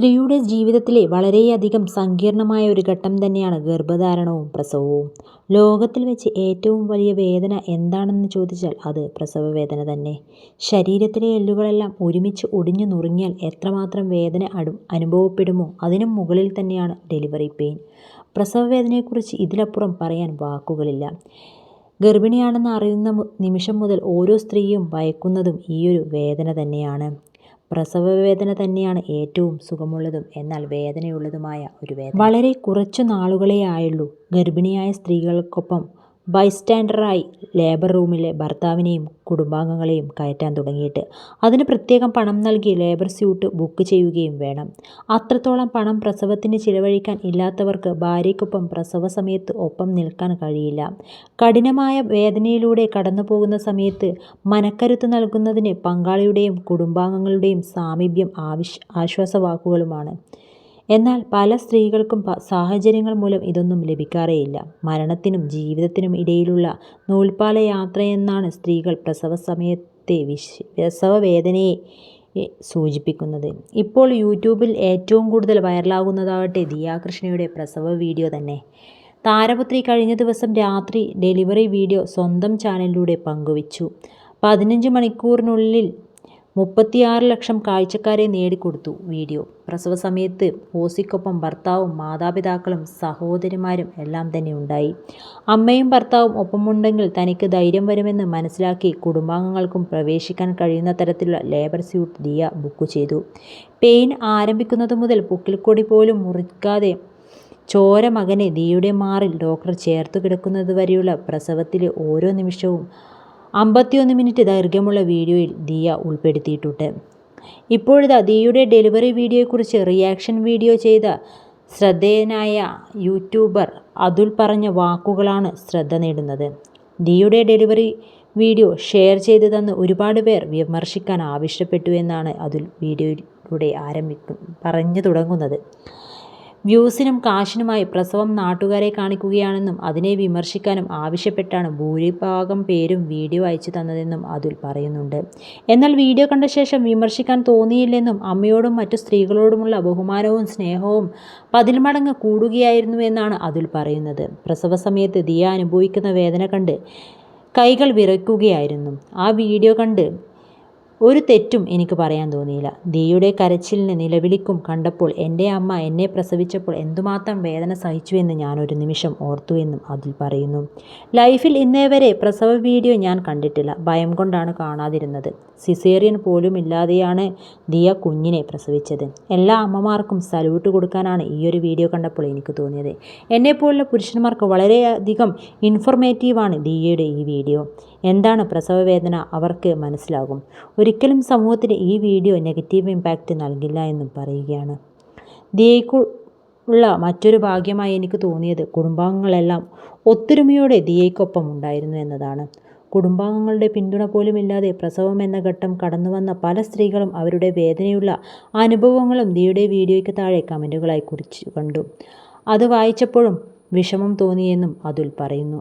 സ്ത്രീയുടെ ജീവിതത്തിലെ വളരെയധികം സങ്കീർണമായ ഒരു ഘട്ടം തന്നെയാണ് ഗർഭധാരണവും പ്രസവവും. ലോകത്തിൽ വെച്ച് ഏറ്റവും വലിയ വേദന എന്താണെന്ന് ചോദിച്ചാൽ അത് പ്രസവവേദന തന്നെ. ശരീരത്തിലെ എല്ലുകളെല്ലാം ഒരുമിച്ച് ഒടിഞ്ഞു നുറുങ്ങിയാൽ എത്രമാത്രം വേദന അനുഭവപ്പെടുമോ അതിനും മുകളിൽ തന്നെയാണ് ഡെലിവറി പെയിൻ. പ്രസവ വേദനയെക്കുറിച്ച് ഇതിലപ്പുറം പറയാൻ വാക്കുകളില്ല. ഗർഭിണിയാണെന്ന് അറിയുന്ന നിമിഷം മുതൽ ഓരോ സ്ത്രീയും ഭയക്കുന്നതും ഈയൊരു വേദന തന്നെയാണ്. പ്രസവവേദന തന്നെയാണ് ഏറ്റവും സുഖമുള്ളതും എന്നാൽ വേദനയുള്ളതുമായ ഒരു വേദന. വളരെ കുറച്ചു നാളുകളേയായുള്ളൂ ഗർഭിണിയായ സ്ത്രീകൾക്കൊപ്പം ബൈസ്റ്റാൻഡറായി ലേബർ റൂമിലെ ഭർത്താവിനെയും കുടുംബാംഗങ്ങളെയും കയറ്റാൻ തുടങ്ങിയിട്ട്. അതിന് പ്രത്യേകം പണം നൽകി ലേബർ സ്യൂട്ട് ബുക്ക് ചെയ്യുകയും വേണം. അത്രത്തോളം പണം പ്രസവത്തിന് ചിലവഴിക്കാൻ ഇല്ലാത്തവർക്ക് ഭാര്യയ്ക്കൊപ്പം പ്രസവ സമയത്ത് ഒപ്പം നിൽക്കാൻ കഴിയില്ല. കഠിനമായ വേദനയിലൂടെ കടന്നുപോകുന്ന സമയത്ത് മനക്കരുത്ത് നൽകുന്നതിന് പങ്കാളിയുടെയും കുടുംബാംഗങ്ങളുടെയും സാമീപ്യം ആവശ്യ ആശ്വാസവാക്കുകളുമാണ്. എന്നാൽ പല സ്ത്രീകൾക്കും സാഹചര്യങ്ങൾ മൂലം ഇതൊന്നും ലഭിക്കാറേയില്ല. മരണത്തിനും ജീവിതത്തിനും ഇടയിലുള്ള നൂൽപ്പാല യാത്രയെന്നാണ് സ്ത്രീകൾ പ്രസവ സമയത്തെ വിശ് പ്രസവ വേദനയെ സൂചിപ്പിക്കുന്നത്. ഇപ്പോൾ യൂട്യൂബിൽ ഏറ്റവും കൂടുതൽ വൈറലാകുന്നതാവട്ടെ ദിയാകൃഷ്ണയുടെ പ്രസവ വീഡിയോ തന്നെ. താരപുത്രി കഴിഞ്ഞ ദിവസം രാത്രി ഡെലിവറി വീഡിയോ സ്വന്തം ചാനലിലൂടെ പങ്കുവച്ചു. പതിനഞ്ച് മണിക്കൂറിനുള്ളിൽ മുപ്പത്തിയാറ് ലക്ഷം കാഴ്ചക്കാരെ നേടിക്കൊടുത്തു വീഡിയോ. പ്രസവ സമയത്ത് ഹോസിക്കൊപ്പം ഭർത്താവും മാതാപിതാക്കളും സഹോദരിമാരും എല്ലാം തന്നെ ഉണ്ടായി. അമ്മയും ഭർത്താവും ഒപ്പമുണ്ടെങ്കിൽ തനിക്ക് ധൈര്യം വരുമെന്ന് മനസ്സിലാക്കി കുടുംബാംഗങ്ങൾക്കും പ്രവേശിക്കാൻ കഴിയുന്ന തരത്തിലുള്ള ലേബർ സ്യൂട്ട് ദിയ ബുക്ക് ചെയ്തു. പെയിൻ ആരംഭിക്കുന്നത് മുതൽ പൊക്കിൽക്കൊടി പോലും മുറിക്കാതെ ചോര മകനെ ദിയുടെ മാറിൽ ഡോക്ടർ ചേർത്തു കിടക്കുന്നതുവരെയുള്ള പ്രസവത്തിലെ ഓരോ നിമിഷവും അമ്പത്തിയൊന്ന് മിനിറ്റ് ദൈർഘ്യമുള്ള വീഡിയോയിൽ ദിയ ഉൾപ്പെടുത്തിയിട്ടുണ്ട്. ഇപ്പോഴിതാ ദിയയുടെ ഡെലിവറി വീഡിയോയെക്കുറിച്ച് റിയാക്ഷൻ വീഡിയോ ചെയ്ത ശ്രദ്ധേയനായ യൂട്യൂബർ അതുൽ പറഞ്ഞ വാക്കുകളാണ് ശ്രദ്ധ നേടുന്നത്. ദിയുടെ ഡെലിവറി വീഡിയോ ഷെയർ ചെയ്ത് തന്ന് ഒരുപാട് പേർ വിമർശിക്കാൻ ആവശ്യപ്പെട്ടു എന്നാണ് അതുൽ വീഡിയോയിലൂടെ ആരംഭിക്കും പറഞ്ഞു തുടങ്ങുന്നത്. വ്യൂസിനും കാശിനുമായി പ്രസവം നാട്ടുകാരെ കാണിക്കുകയാണെന്നും അതിനെ വിമർശിക്കാനും ആവശ്യപ്പെട്ടാണ് ഭൂരിഭാഗം പേരും വീഡിയോ അയച്ചു തന്നതെന്നും അതുൽ പറയുന്നുണ്ട്. എന്നാൽ വീഡിയോ കണ്ട ശേഷം വിമർശിക്കാൻ തോന്നിയില്ലെന്നും അമ്മയോടും മറ്റു സ്ത്രീകളോടുമുള്ള ബഹുമാനവും സ്നേഹവും പതിന്മടങ്ങ് കൂടുകയായിരുന്നുവെന്നാണ് അതുൽ പറയുന്നത്. പ്രസവ സമയത്ത് ദിയ അനുഭവിക്കുന്ന വേദന കണ്ട് കൈകൾ വിറയ്ക്കുകയായിരുന്നു. ആ വീഡിയോ കണ്ട് ഒരു തെറ്റും എനിക്ക് പറയാൻ തോന്നിയില്ല. ദിയയുടെ കരച്ചിലിന് നിലവിളിക്കും കണ്ടപ്പോൾ എന്റെ അമ്മ എന്നെ പ്രസവിച്ചപ്പോൾ എന്തുമാത്രം വേദന സഹിച്ചുവെന്ന് ഞാൻ ഒരു നിമിഷം ഓർത്തുവെന്നും അതിൽ പറയുന്നു. ലൈഫിൽ ഇന്നേവരെ പ്രസവ വീഡിയോ ഞാൻ കണ്ടിട്ടില്ല. ഭയം കൊണ്ടാണ് കാണാതിരുന്നത്. സിസേറിയൻ പോലും ഇല്ലാതെയാണ് ദിയ കുഞ്ഞിനെ പ്രസവിച്ചത്. എല്ലാ അമ്മമാർക്കും സല്യൂട്ട് കൊടുക്കാനാണ് ഈ ഒരു വീഡിയോ കണ്ടപ്പോൾ എനിക്ക് തോന്നിയത്. എന്നെപ്പോലുള്ള പുരുഷന്മാർക്ക് വളരെയധികം ഇൻഫോർമേറ്റീവാണ് ദിയയുടെ ഈ വീഡിയോ. എന്താണ് പ്രസവ വേദന അവർക്ക് മനസ്സിലാകും. ഒരിക്കലും സമൂഹത്തിന് ഈ വീഡിയോ നെഗറ്റീവ് ഇമ്പാക്റ്റ് നൽകില്ല എന്നും പറയുകയാണ്. ദിയയ്ക്കു ഉള്ള മറ്റൊരു ഭാഗ്യമായി എനിക്ക് തോന്നിയത് കുടുംബാംഗങ്ങളെല്ലാം ഒത്തൊരുമയോടെ ദിയയ്ക്കൊപ്പം ഉണ്ടായിരുന്നു എന്നതാണ്. കുടുംബാംഗങ്ങളുടെ പിന്തുണ പോലുമില്ലാതെ പ്രസവമെന്ന ഘട്ടം കടന്നു വന്ന പല സ്ത്രീകളും അവരുടെ വേദനയുള്ള അനുഭവങ്ങളും ദിയുടെ വീഡിയോയ്ക്ക് താഴെ കമന്റുകളായി കുറിച്ച് കണ്ടു. അത് വായിച്ചപ്പോഴും വിഷമം തോന്നിയെന്നും അതുൽ പറയുന്നു.